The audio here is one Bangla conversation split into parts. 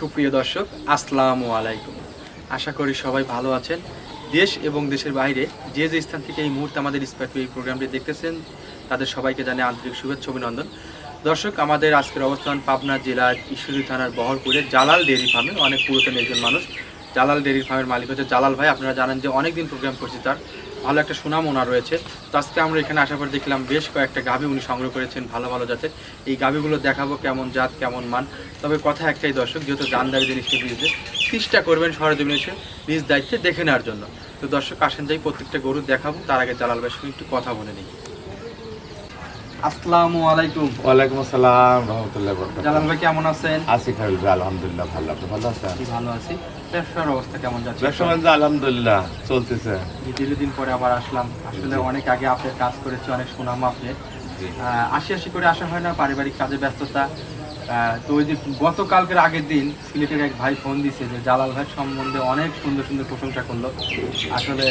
সুপ্রিয় দর্শক, আসসালামু আলাইকুম। আশা করি সবাই ভালো আছেন। দেশ এবং দেশের বাইরে যে যে স্থান থেকে এই মুহূর্তে আমাদের স্পাইট এই প্রোগ্রামটি দেখতেছেন, তাদের সবাইকে জানে আন্তরিক শুভেচ্ছা, অভিনন্দন। দর্শক, আমাদের আজকের অবস্থান পাবনা জেলার ঈশ্বরী থানার বহরপুরে জালাল ডেয়ারি ফার্মে, অনেক পুরাতন একজন মানুষ। জালাল ডেয়ারি ফার্মের মালিক হচ্ছে জালাল ভাই। আপনারা জানেন যে অনেকদিন প্রোগ্রাম করছি তার। ভালো একটা সুনাম ওনার রয়েছে। তো আজকে আমরা এখানে আসার পর দেখলাম বেশ কয়েকটা গাভী উনি সংগ্রহ করেছেন ভালো ভালো জাতের। এই গাভীগুলো দেখাবো কেমন জাত, কেমন মান। তবে কথা একটাই দর্শক, যেহেতু জানদারি জিনিসকে বুঝতে চেষ্টা করবেন সরজমিনে এসে নিজ দায়িত্বে দেখে নেওয়ার জন্য। তো দর্শক, আসেন যাই, প্রত্যেকটা গরু দেখাবো, তার আগে জালাল সঙ্গে একটু কথা বলে নিই। আসসালামু আলাইকুম। ওয়ালাইকুম আসসালাম রহমতুল্লাহ বরকাত জালাল ভাই কেমন আছেন? আছি খাইল ভাই আলহামদুলিল্লাহ ভালো। আপনি ভালো আছেন? আমি ভালো আছি। ব্যবসার অবস্থা কেমন যাচ্ছে? ব্যবসা বাণিজ্য আলহামদুলিল্লাহ চলতেছে। দীর্ঘদিন পরে আবার আসলাম। আসলে অনেক আগে আপনার কাজ করেছি অনেক সুনাম আপনার জি। আশি আশি করে আসা হয় না পারিবারিক কাজে ব্যস্ততা। তো ওই যে গতকালকের আগের দিন সিলেটের এক ভাই ফোন দিছে যে জালাল ভাই সম্বন্ধে অনেক সুন্দর সুন্দর প্রশংসা করল। আসলে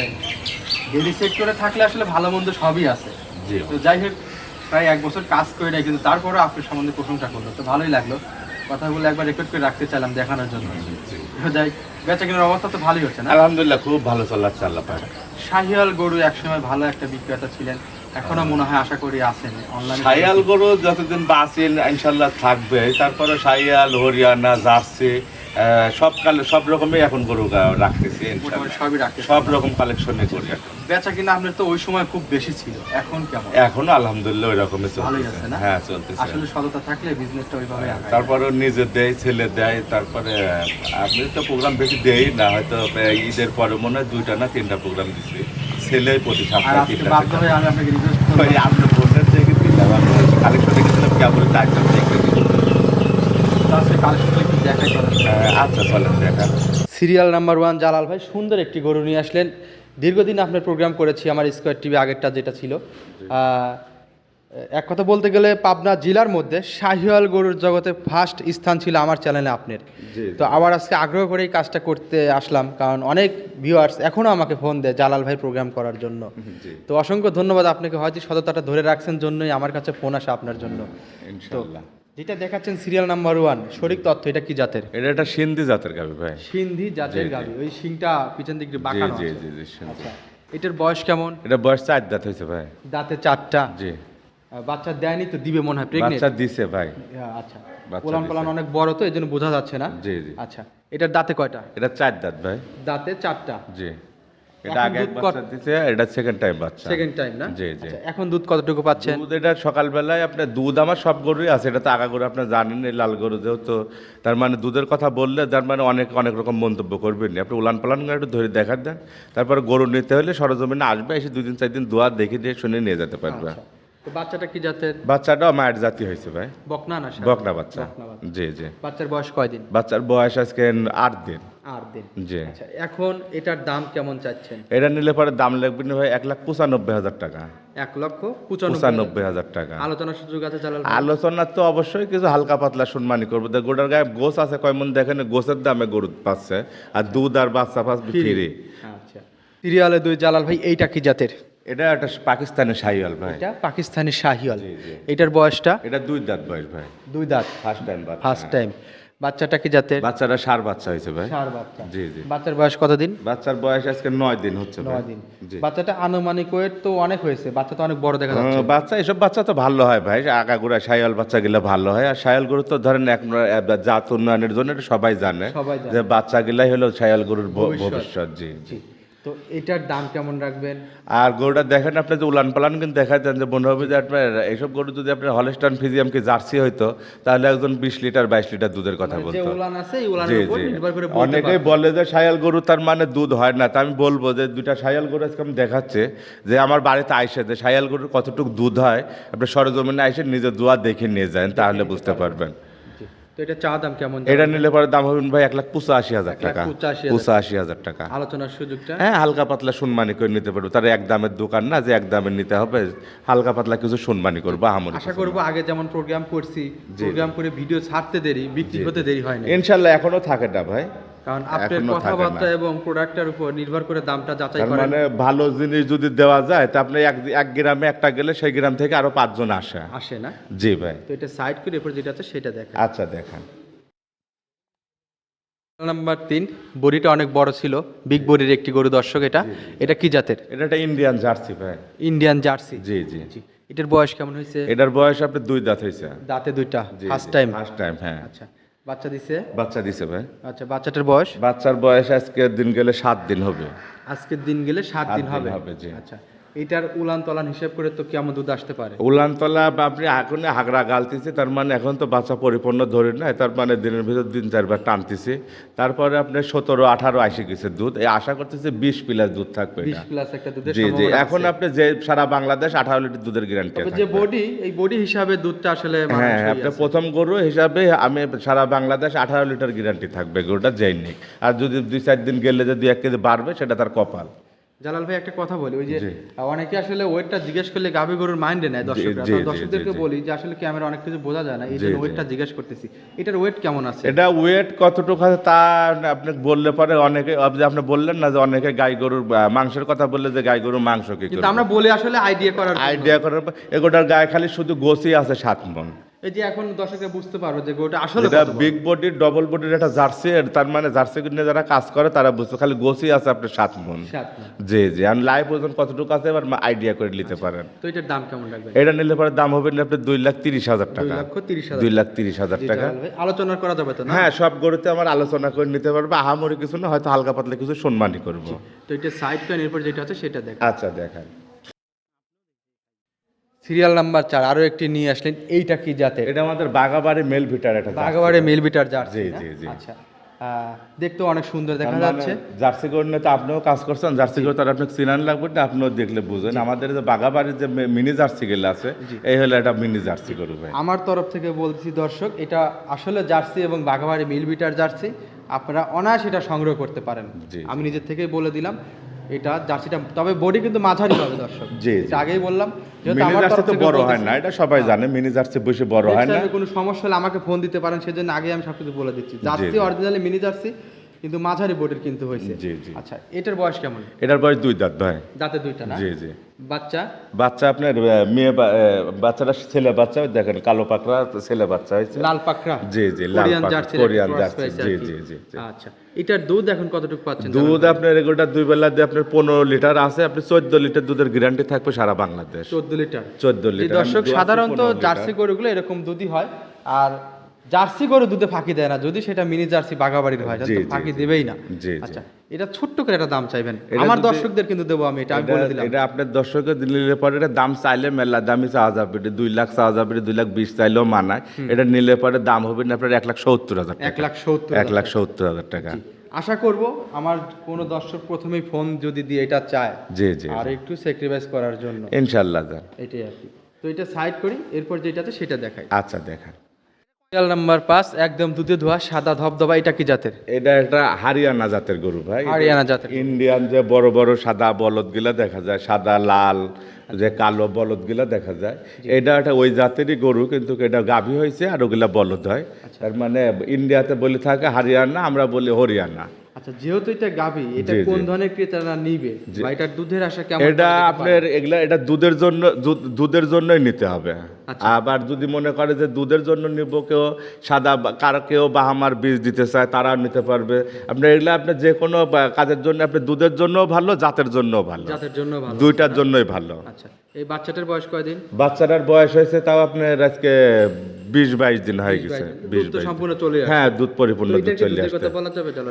ডেলি সেক্টরে থাকলে আসলে ভালো মন্দ সবই আছে। জি। তো যাই হোক প্রায় এক বছর কাজ করে নাই কিন্তু তারপরে আপনার সম্বন্ধে প্রশংসা করল। তো ভালোই লাগল। কথাগুলো একবার রেকর্ড করে রাখতে চাইলাম দেখানোর জন্য। যাই বেচা কেনার অবস্থা তো ভালোই হচ্ছে না? আলহামদুলিল্লাহ খুব ভালো চালাচ্ছে আল্লাহ পাক। শাহিয়াল গরু একসময় ভালো একটা বিক্রেতা ছিলেন এখনও মনে হয় আশা করি আছেন। অনলাইনে সাইয়াল গরু যতদিন বাঁচেন ইনশাল্লাহ থাকবে। তারপরে সাইয়াল হরিয়ানা জার্সি সব কালে সব রকমই এখন গরু রাখতেছি সবই রাখতে সব রকম কালেকশনে করি এখন বেচা কিনা আপনার তো ওই সময় খুব বেশি ছিল এখন কেমন? এখনও আলহামদুলিল্লাহ ওই রকমই ভালোই আছে না? হ্যাঁ চলতেছে। আসলে সততা থাকলে বিজনেসটা ওইভাবে। তারপরে নিজে দেয় ছেলে দেয় তারপরে আপনি তো প্রোগ্রাম বেশি দেই না হয়তো ঈদের পরে মনে হয় দুইটা না তিনটা প্রোগ্রাম দিচ্ছি ছেলে প্রতি আর সপ্তাহে তিনটা আমি আপনাকে রিকোয়েস্ট করব। আপনি দিলাম আমি কালেকশন দেখেছিলাম কালেকশন আচ্ছা চলেন দেখা। সিরিয়াল নাম্বার ওয়ান জালাল ভাই সুন্দর একটি গরু নিয়ে আসলেন। দীর্ঘদিন আপনার প্রোগ্রাম করেছি আমার স্কোয়ার টিভি আগেরটা যেটা ছিল। এক কথা বলতে গেলে পাবনা জেলার মধ্যে শাহিওয়াল গরুর জগতে ফার্স্ট স্থান ছিল আমার চ্যানেলে আপনার। তো আবার আজকে আগ্রহ করে এই কাজটা করতে আসলাম কারণ অনেক ভিউয়ার্স এখনও আমাকে ফোন দেয় জালাল ভাই প্রোগ্রাম করার জন্য। তো অসংখ্য ধন্যবাদ আপনাকে হয়তো সততাটা ধরে রাখছেন জন্যই আমার কাছে ফোন আসে আপনার জন্য। যেটা দেখাচ্ছেন সিরিয়াল নাম্বার ওয়ান শরিক তথ্য এটা কি জাতের? এটা একটা সিন্ধি জাতের গাবি ভাই। সিন্ধি জাতের। গাবি ওই সিংটা পিছন দিক বাঁকানো জি। জি জি। আচ্ছা এটার বয়স কেমন? এটা বয়স চার দাঁত হয়েছে ভাই। দাঁতে চারটা? জি। বাচ্চা দেয়নি তো দিবে মনে হয় প্রেগনেন্ট বাচ্চা দিছে ভাই। আচ্ছা। পোলান পোলান অনেক বড় তো এই জন্য বোঝা যাচ্ছে না। জি জি। আচ্ছা এটার দাঁতে কয়টা? এটা চার দাঁত ভাই। দাঁতে চারটা। জি। এটা আগে বাচ্চা দিছে এটা সেকেন্ড টাইম বাচ্চা। সেকেন্ড টাইম না? জি জি। আচ্ছা, এখন দুধ কতটুকু পাচ্ছেন? দুধ এটা সকালবেলায় আপনার দুধ আমার সব গরুই আছে এটা তো আগা গরু জানেন লাল গরু যেহেতু। তার মানে দুধের কথা বললে তার মানে অনেক অনেক রকম মন্তব্য করবেন আপনি উলান পালান একটু ধরে দেখা দেন তারপরে গরু নিতে হলে সরজমিনে আসবে এসে দুদিন চার দিন দোয়া দেখে দিয়ে শুনে নিয়ে যেতে পারবে। আচ্ছা। বাচ্চাটা কি জাতের? বাচ্চাটাও মায়ের জাতি হয়েছে ভাই। বকনা না বকনা বাচ্চা। জি জি। বাচ্চার বয়স কয়দিন? বাচ্চার বয়স আজকে আট দিন। আট দিন। জি। আচ্ছা এখন এটার দাম কেমন চাচ্ছেন? এটা নিলে পরে দাম লাগবে না ভাই এক লাখ পঁচানব্বই হাজার টাকা। এক লক্ষ পঁচানব্বই হাজার। টাকা। আলোচনার সুযোগ আছে জালাল ভাই? আলোচনা তো অবশ্যই কিছু হালকা পাতলা সম্মানই করব। গোটার গায়ে গোস আছে কয় মন দেখেন গোসের দামে গরু পাচ্ছে আর দুধ আর বাচ্চা পাচ্ছে ফ্রি। আচ্ছা। সিরিয়ালে দুই জালাল ভাই এইটা কি জাতের? এটা একটা পাকিস্তানি শাহিওয়াল ভাই। এটা পাকিস্তানি শাহিওয়াল। এটার বয়সটা? এটা দুই দাঁত বয়স ভাই। দুই দাঁত। ফার্স্ট টাইম ফার্স্ট টাইম বাচ্চাটা কি জাতের? বাচ্চাটা সার বাচ্চা হয়েছে ভাই। সার বাচ্চা। জি জি। বাচ্চার বয়স কতদিন? বাচ্চার বয়স আজকে নয় দিন হচ্ছে ভাই। নয় দিন। জি। বাচ্চাটা আনুমানিক ওয়েট তো অনেক হয়েছে বাচ্চা তো অনেক বড় দেখা যাচ্ছে। বাচ্চা এসব বাচ্চা তো ভালো হয় ভাই আগাগোড়া শায়াল বাচ্চা গিলা ভালো হয়। আর শায়াল গরু তো ধরেন এক জাত উন্নয়নের জন্য সবাই জানে সবাই জানে। যে বাচ্চা গিলাই হলো শায়াল গরুর। ভবিষ্যৎ। জি। জি। তো এটার দাম কেমন রাখবেন? আর গরুটা দেখেন আপনি যে উলান পালান কিন্তু দেখা যান যে মনে হবে যে আপনার এইসব গরু যদি আপনার হলস্টান ফিজিয়াম কি জার্সি হইতো তাহলে একজন বিশ লিটার বাইশ লিটার দুধের কথা মানে বলতো। জি জি। অনেকেই বলে যে সায়াল গরু তার মানে দুধ হয় না তা আমি বলব যে দুইটা সায়াল গরু আজকে আমি দেখাচ্ছে যে আমার বাড়িতে আইসে যে সায়াল গরুর কতটুকু দুধ হয় আপনি সরজমিনে আইসে নিজের দোয়া দেখে নিয়ে যান তাহলে বুঝতে পারবেন। তো এটা চা দাম কেমন এটা নিলে পরে দাম হবে ভাই এক লাখ পঁচাশি হাজার টাকা। পঁচাশি হাজার। টাকা। আলোচনার সুযোগটা? হ্যাঁ হালকা পাতলা সম্মানী করে নিতে পারব। তার এক দামের দোকান না যে এক দামের নিতে হবে হালকা পাতলা কিছু সম্মানী করব আমার আশা করব আগে যেমন প্রোগ্রাম করছি প্রোগ্রাম করে ভিডিও ছাড়তে দেরি বিক্রি হতে দেরি হয় না ইনশাল্লাহ এখনও থাকে না ভাই। কারণ আপনার কথাবার্তা এবং প্রোডাক্টের উপর নির্ভর করে দামটা যাচাই করেন। মানে ভালো জিনিস যদি দেওয়া যায় তা আপনি এক এক গ্রামে একটা গেলে সেই গ্রাম থেকে আরও পাঁচজন আসে। আসে না? জি ভাই। তো এটা সাইড করে এরপর যেটা আছে সেটা দেখেন। আচ্ছা দেখান। নাম্বার তিন বডিটা অনেক বড় ছিল। বিগ বডির একটি গরু দর্শক এটা। এটা কি জাতের? এটা একটা ইন্ডিয়ান জার্সি ভাই। ইন্ডিয়ান জার্সি জি জি। জি। এটার বয়স কেমন হয়েছে? এটার বয়স আপনার দুই দাঁত হয়েছে। দাঁতে দুইটা। ফার্স্ট টাইম ফার্স্ট টাইম হ্যাঁ। আচ্ছা। বাচ্চা দিছে? বাচ্চা দিছে ভাই। আচ্ছা বাচ্চাটার বয়স? বাচ্চার বয়স আজকের দিন গেলে সাত দিন হবে। আজকের দিন গেলে সাত দিন হবে, জি। আচ্ছা। এটার উলান তলান হিসেব করে তো কেমন দুধ আসতে পারে। উলানতলা বা আপনি এখন হাগড়া গালতেছে তার মানে এখন তো বাচ্চা পরিপূর্ণ ধরে না তার মানে দিনের ভিতর দিন চারবার টানতেছে। তারপরে আপনার সতেরো আঠারো আইসে গেছে দুধ এই আশা করতেছে বিশ প্লাস দুধ থাকবে বিশ প্লাস একটা দুধের জি জি এখন আপনি যে সারা বাংলাদেশ আঠারো লিটার দুধের গ্যারান্টি যে বডি এই বডি হিসাবে দুধটা আসলে হ্যাঁ আপনার প্রথম গরু হিসাবে আমি সারা বাংলাদেশ আঠারো লিটার গ্যারান্টি থাকবে গরুটা যেই নেই। আর যদি দুই চার দিন গেলে যদি এক কেজি বাড়বে সেটা তার কপাল। জালাল ভাই একটা কথা বলি ওই যে অনেকে আসলে ওয়েটটা জিজ্ঞেস করলে গাভী গরুর মাইন্ডে নেয় দর্শকরা। দর্শকদেরকে। বলি যে আসলে ক্যামেরা অনেক কিছু বোঝা যায় না এই জন্য ওয়েটটা জিজ্ঞেস করতেছি। এটার ওয়েট কেমন আছে? এটা ওয়েট কতটুকু আছে তা আপনি বললে পরে অনেকে আপ- যে আপনি বললেন না যে অনেকে গাই গরুর মাংসের কথা বললে যে গাই গরুর মাংস কি কিন্তু আমরা বলি আসলে আইডিয়া করার আইডিয়া করার এগোটার গায়ে খালি শুধু গোসি আছে সাত মন। এই যে এখন দর্শকরা বুঝতে পারবে যে আসলে এটা বিগ বডির ডবল বডির একটা জার্সি তার মানে জার্সি নিয়ে যারা কাজ করে তারা বুঝতে খালি গোসি আছে আপনার সাত মন। জি জি। আর লাইভ ওজন কতটুকু আছে এবার আইডিয়া করে নিতে পারেন। তো এটার দাম কেমন রাখবেন এটা নিলে পরে দাম হবে না আপনার দুই লাখ তিরিশ হাজার টাকা। দুই লাখ তিরিশ হাজার টাকা। আলোচনা করা যাবে তো হ্যাঁ সব গরুতে আমার আলোচনা করে নিতে পারবে। আহামরি কিছু না হয়তো হালকা পাতলা কিছু সম্মানই করব। তো এটা সাইড কয়েন এরপর যেটা আছে সেটা দেখ আচ্ছা দেখান। সিরিয়াল নাম্বার চার আরও একটি নিয়ে আসলেন এইটা কি জাতের? এটা আমাদের বাগাবাড়ি মেল ভিটার জার্সি। বাগাবাড়ে মিলবিটার জার্সি জি, জি, জি। আচ্ছা। আহ, দেখতেও অনেক সুন্দর দেখা মানে যাচ্ছে। জার্সি গরু নিয়ে তো আপনিও কাজ করছেন জার্সি গরু তার আপনাকে চিনান লাগবে না আপনিও দেখলে বুঝেন। আমাদের যে বাগাবাড়ির যে মিনি জার্সি গেলে আছে এই হলো একটা মিনি জার্সি গরু ভাই। আমার তরফ থেকে বলছি দর্শক এটা আসলে জার্সি এবং বাঘাবাড়ি মিলবিটার জার্সি আপনারা অনায়াস এটা সংগ্রহ করতে পারেন। আমি নিজের থেকেই বলে দিলাম এটা জার্সিটা তবে বডি কিন্তু মাঝারি হবে দর্শক। জি, আগেই বললাম মিনি জার্সি তো বড় হয় না এটা সবাই জানে মিনি জার্সি বসে বড় হয় না। কোনো সমস্যা হলে আমাকে ফোন দিতে পারেন সেজন্য আগে আমি সবকিছু বলে দিচ্ছি। জার্সি। অরিজিনালি মিনি জার্সি কিন্তু মাঝারি বোর্ডের কিন্তু হয়েছে। জি, জি। আচ্ছা এটার বয়স কেমন? এটার বয়স দুই দাঁত ভাই। দাঁতে দুইটা না? জি জি। বাচ্চা? বাচ্চা আপনার মেয়ে বাচ্চাটা ছেলে বাচ্চা দেখেন কালো পাকড়া ছেলে বাচ্চা হয়েছে। লাল পাকড়া? জি জি লাল কোরিয়ান জার্সি। জি জি জি। আচ্ছা এটার দুধ এখন কতটুকু পাচ্ছেন দুধ আপনার এগুলোটা দুই বেলা দিয়ে আপনার পনেরো লিটার আছে আপনি চোদ্দ লিটার দুধের গ্যারান্টি থাকবে সারা বাংলাদেশ। চোদ্দ লিটার। চোদ্দ লিটার। দর্শক সাধারণত 15 লিটার। জার্সি গরুগুলো এরকম দুধই হয় আর জার্সি গরু দুধে ফাঁকি দেয় না। যদি সেটা মিনি জার্সি বাগাবাড়ির হয় ফাঁকি দেবেই না। আচ্ছা এটা ছোট্ট করে একটা দাম চাইবেন। আমার দর্শকদের কিন্তু দেবো আমি এটা আমি বলে দিলাম। এটা আপনার দর্শকের নিলে পরে এটা দাম চাইলে মেলা দামই চাওয়া যাবে এটা দুই লাখ চাওয়া যাবে এটা দুই লাখ বিশ চাইলেও মানায়। এটা নিলে পরে দাম হবে না আপনার এক লাখ সত্তর হাজার এক লাখ সত্তর এক লাখ সত্তর হাজার টাকা। আশা করব আমার কোন দর্শক প্রথমেই ফোন যদি দিয়ে এটা চায় জি জি আর একটু স্যাক্রিফাইস করার জন্য। ইনশাল্লাহ যান এটাই আর কি। তো এটা সাইড করি এরপর যেটাতে সেটা দেখাই। আচ্ছা দেখান। সিরিয়াল নাম্বার পাঁচ একদম দুধে ধোয়া সাদা ধবধবা এটা কি জাতের? এটা একটা হারিয়ানা জাতের গরু ভাই। হারিয়ানা জাতের ইন্ডিয়ান যে বড় বড় সাদা বলদগুলা দেখা যায় সাদা লাল যে কালো বলদগুলা দেখা যায়। এটা একটা ওই জাতেরই গরু কিন্তু এটা গাভী হয়েছে আর ওগুলা বলদ হয়। আচ্ছা। তার মানে ইন্ডিয়াতে বলে থাকে হারিয়ানা আমরা বলি হরিয়ানা। আচ্ছা যেহেতু এটা গাভী এটা। কোন ধরনের ক্রেতারা নিবে? বা এটার দুধের আশা কেমন এটা? আপনার এগুলা এটা দুধের জন্য দুধের জন্যই নিতে হবে। আচ্ছা। আবার যদি মনে করে যে দুধের জন্য নিব কেউ সাদা বা- কার কেউ বাহামার বীজ দিতে চায় তারাও নিতে পারবে। আপনার এগুলা আপনার যে কোনো কাজের জন্য আপনি দুধের জন্যও ভালো জাতের জন্যও ভালো। জাতের জন্য ভালো। দুইটার জন্যই ভালো। আচ্ছা এই বাচ্চাটার বয়স কয়দিন? বাচ্চাটার বয়স হয়েছে তাও আপনার আজকে বিশ বাইশ দিন হয়ে গেছে বিশ বাইশ আসে হ্যাঁ দুধ পরিপূর্ণ দুধ চলে আসছে।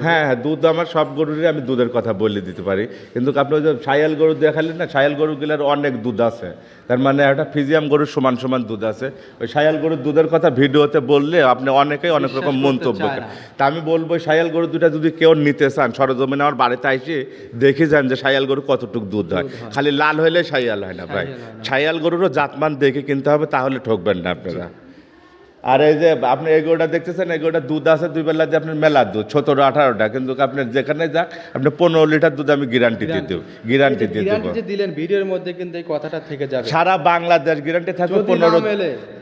হ্যাঁ হ্যাঁ দুধ আমার সব গরুরই আমি দুধের কথা বলে দিতে পারি। কিন্তু আপনি ওই যে সায়াল গরু দেখালেন না সায়াল গরুগুলোর অনেক দুধ আছে। তার মানে একটা ফিজিয়াম গরুর সমান সমান দুধ আছে। ওই সায়াল গরুর দুধের কথা ভিডিওতে বললে আপনি অনেকেই অনেক রকম মন্তব্য করেন। তা আমি বলব সায়াল গরু দুটা যদি কেউ নিতে চান সরজমিনে আমার বাড়িতে আইসে দেখে যান যে সায়াল গরু কতটুকু দুধ হয়। খালি লাল হলে সায়াল হয় না ভাই। সায়াল গরুরও জাতমান দেখে কিনতে হবে তাহলে ঠকবেন না আপনারা। আর এই যে আপনি এগুলোটা দেখতেছেন এগুলোটা দুধ আছে দুই বেলা যে আপনার মেলার দুধ সতেরো আঠারোটা। কিন্তু আপনার যেখানে যাক আপনি পনেরো লিটার দুধ আমি গ্যারান্টি দিয়ে দেবো গ্যারান্টি দিয়ে দেবো। দিলেন ভিডিওর মধ্যে কিন্তু এই কথাটা থেকে যাবে। সারা বাংলাদেশ গ্যারান্টি থাকবে পনেরো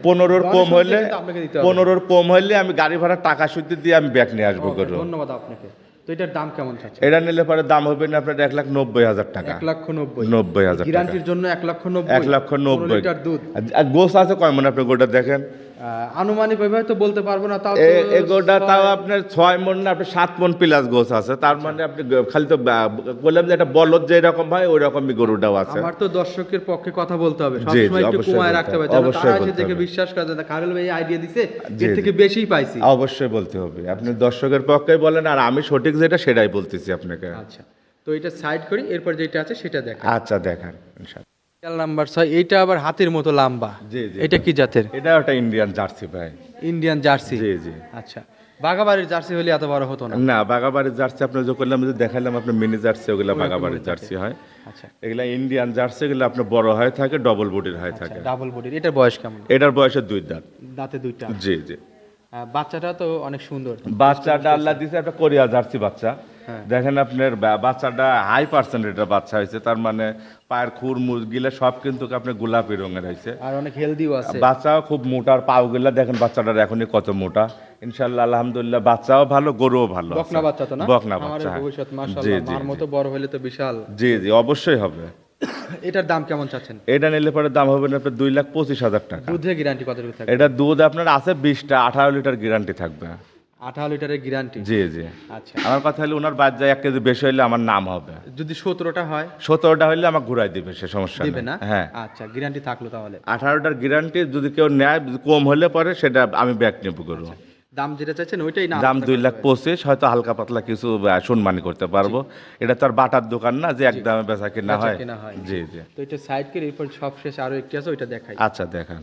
পনেরোর কম হলে। পনেরোর কম হলে আমি গাড়ি ভাড়া টাকা সুদ্ধি দিয়ে আমি ব্যাগ নিয়ে আসব ধন্যবাদ আপনাকে। তো এটার দাম কেমন চাচ্ছে এটা নিলে পরে দাম হবে না আপনার এক লাখ নব্বই হাজার টাকা। এক লক্ষ নব্বই। নব্বই হাজার গ্যারান্টির জন্য এক লক্ষ নব্বই। এক লক্ষ নব্বই। লিটার দুধ। আর গোস আছে কয় মনে আপনি গোটা দেখেন? আনুমানিক তো বলতে পারব না তাও এগোটা তাও আপনার ছয় মন না আপনার সাত মন প্লাস গোছ আছে। তার মানে আপনি খালি তো বললাম যে একটা বলদ যে রকম হয় ওই রকমই গরুটাও আছে। আমার তো দর্শকের পক্ষে কথা বলতে হবে সবসময় একটু কমায় রাখতে হবে অবশ্যই এসে দেখে। বিশ্বাস করে যে কারণ ভাই আইডিয়া দিছে এর থেকে বেশিই পাইছি। অবশ্যই বলতে হবে। আপনি দর্শকের পক্ষে বলেন আর আমি সঠিক যেটা সেটাই বলতেছি আপনাকে। আচ্ছা তো এটা সাইড করি এরপর যেটা আছে সেটা দেখা আচ্ছা দেখান ইনশাআল্লাহ। নাম্বার ছয় এইটা আবার হাতের মতো লম্বা। জি, জি। এটা কি জাতের? এটা একটা ইন্ডিয়ান জার্সি ভাই। ইন্ডিয়ান জার্সি জি জি। আচ্ছা। বাগাবাড়ির জার্সি হলে এত বড় হতো না? না বাগাবাড়ির জার্সি আপনি যে করলাম যে দেখালাম আপনার মিনি জার্সি ওগুলো বাগাবাড়ির জার্সি হয়। আচ্ছা। এগুলা ইন্ডিয়ান জার্সি এগুলো আপনার বড় হয়ে থাকে ডবল বডির হয়ে থাকে। ডাবল বডির এটার বয়স কেমন? এটার বয়সে দুই দাঁত। দাঁতে দুইটা। জি জি। বাচ্চাটা তো অনেক সুন্দর। বাচ্চাটা আল্লাহ দিছে একটা কোরিয়া জার্সি বাচ্চা। দেখেন আপনার বাচ্চাটা হাই পার্সেন্টেজের বাচ্চা হয়েছে তার মানে পায়ের খুর মুরগিলা সব কিন্তু আপনার গোলাপি রঙের হয়েছে। আর অনেক হেলদিও আছে। বাচ্চাও খুব মোটার পাও গুলা দেখেন বাচ্চাটার এখনই কত মোটা। ইনশাল্লাহ আলহামদুলিল্লাহ বাচ্চাও ভালো গরুও ভালো বকনা বাচ্চা তো না? বকনা বাচ্চা হ্যাঁ। ভবিষ্যৎ মাশাআল্লাহ জি মার মতো বড় হলে তো বিশাল। জি জি অবশ্যই হবে। এটার দাম কেমন চাচ্ছেন? এটা নিলে পরে দাম হবে না আপনার দুই লাখ পঁচিশ হাজার টাকা। দুধে গ্যারান্টি কতটুকু থাকবে? এটা দুধ আপনার আছে বিশটা আঠারো লিটার গ্যারান্টি থাকবে। আঠারো লিটারের গ্যারান্টি জি জি। আচ্ছা। আমার কথা হলে ওনার বাদ যায় এক কেজি বেশি হলে আমার নাম হবে। যদি সতেরোটা হয়? সতেরোটা হলে আমাকে ঘুরাই দিবে সে সমস্যা দিবে না? হ্যাঁ। আচ্ছা গ্যারান্টি থাকল তাহলে। আঠারোটার গ্যারান্টি যদি কেউ নেয় কম হলে পরে সেটা আমি ব্যাক নেব করব দাম যেটা চাচ্ছেন ওইটাই না দাম দুই লাখ পঁচিশ হয়তো হালকা পাতলা কিছু সম্মানী করতে পারব। এটা তো আর বাটার দোকান না যে একদমে বেচা কিনা বেচা হয়। কেনা হয়। জি জি। তো এটা সাইড করে এরপর সব শেষে আরও একটি আছে ওইটা দেখাই। আচ্ছা দেখান।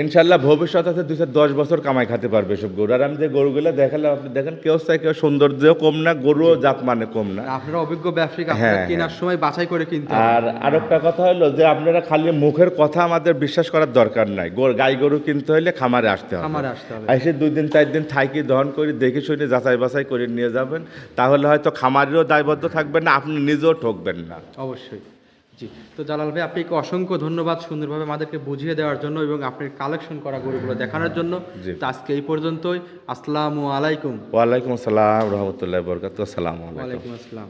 ইনশাল্লাহ ভবিষ্যৎ আছে দুশো দশ বছর কামাই খাতে পারবে সব গরু। আর আমি যে গরুগুলো দেখালাম আপনি দেখেন কেউ চাই কেউ সৌন্দর্যও কম না গরুও জাত মানে কম না। আপনারা অভিজ্ঞ ব্যবসায়িক হ্যাঁ, কেনার সময় বাছাই করে কিনতে। আর আরেকটা কথা হলো যে আপনারা খালি মুখের কথা আমাদের বিশ্বাস করার দরকার নাই। গাই গরু কিনতে হলে খামারে আসতে হবে। খামারে আসতে হবে। এসে দুই দিন চার দিন থাকি দহন করে দেখে শুনে যাচাই বাছাই করে নিয়ে যাবেন। তাহলে হয়তো খামারেরও দায়বদ্ধ থাকবেন না আপনি নিজেও ঠকবেন না। অবশ্যই। জি। তো জালাল ভাই আপনাকে অসংখ্য ধন্যবাদ সুন্দরভাবে আমাদেরকে বুঝিয়ে দেওয়ার জন্য এবং আপনার কালেকশন করা গরুগুলো দেখানোর জন্য। তো আজকে এই পর্যন্তই। আসসালামু আলাইকুম। ওয়ালাইকুম আসসালাম রহমতুল্লাহ বরকাত আসসালাম আলাইকুম। আসসালাম।